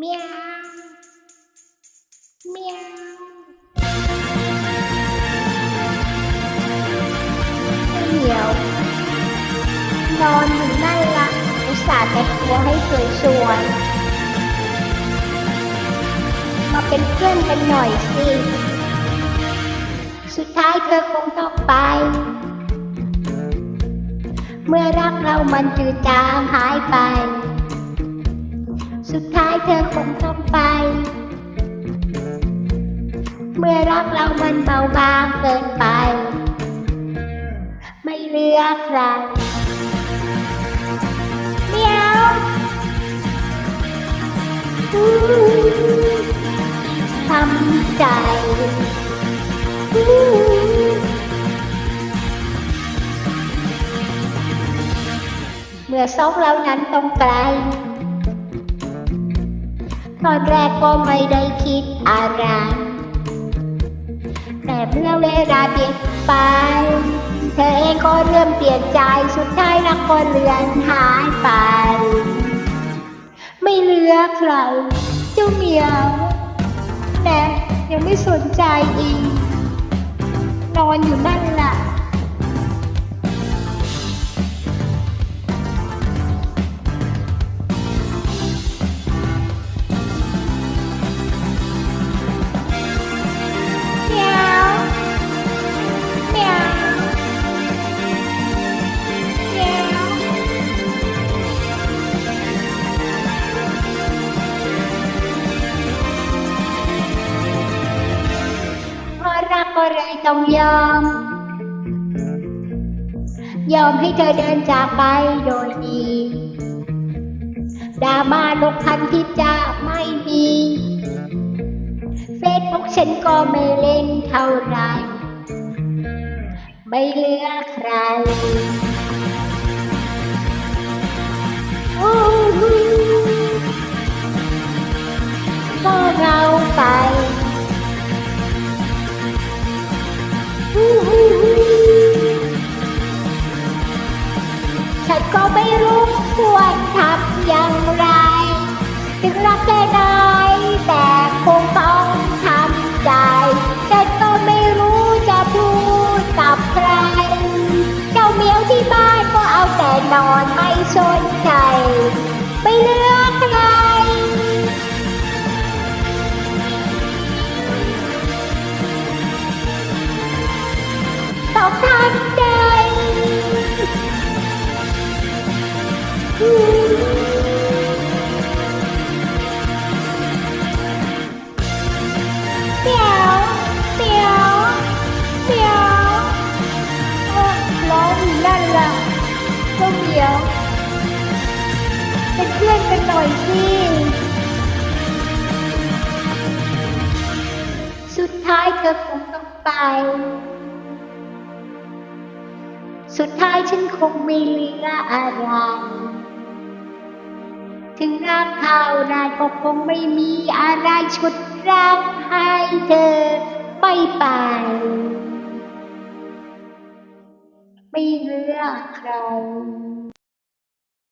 เมียวเมียเหมียวนอนอยู่นั่นละอุตส่าห์แต่งตัวให้สวยๆมาเป็นเพื่อนกันหน่อยสิ สุดท้ายเธอคงต้องไป เมื่อรักเรามันจืดจางหายไป สุดท้ายเธอคงต้องไป เมื่อรักเรามันเบาบางเกินไป ไม่เลือใครเมียวทำใจเมื่อสองเรานั้นต้องไกล ตอนแรกก็ไม่ได้คิดอะไร แต่เมื่อเวลาเปลี่ยนไป เธอเองก็เริ่มเปลี่ยนใจสุดท้ายรักก็เลือนหายไป ไม่เหลือใครเจ้าเหมียวแต่ยังไม่สนใจอีกนอนอยู่นั่น ราะรักก็เลยต้องยอม ยอมให้เธอเดินจากไปโดยดีดราม่าลกพันที่จะไม่มีเฟซบุ๊กฉันก็ไม่เล่นเท่าไร ไม่เหลือใคร ก็ไม่รู้ควรทำอย่างไร ถึงรักแค่ไหนแต่คงต้องทำใจฉันก็ไม่รู้จะพูดกับใคร เจ้าเหมียวที่บ้านก็เอาแต่นอนไม่สนใจไม่เลือกใครต้องทำใจ เป็นเพื่อนกันหน่อยสิ สุดท้ายเธอคงต้องไป สุดท้ายฉันคงไม่เหลืออะไร ถึงรักเท่าไรก็คงไม่มีอะไรชุดรักให้เธอไม่ไป ไม่เหลือใคร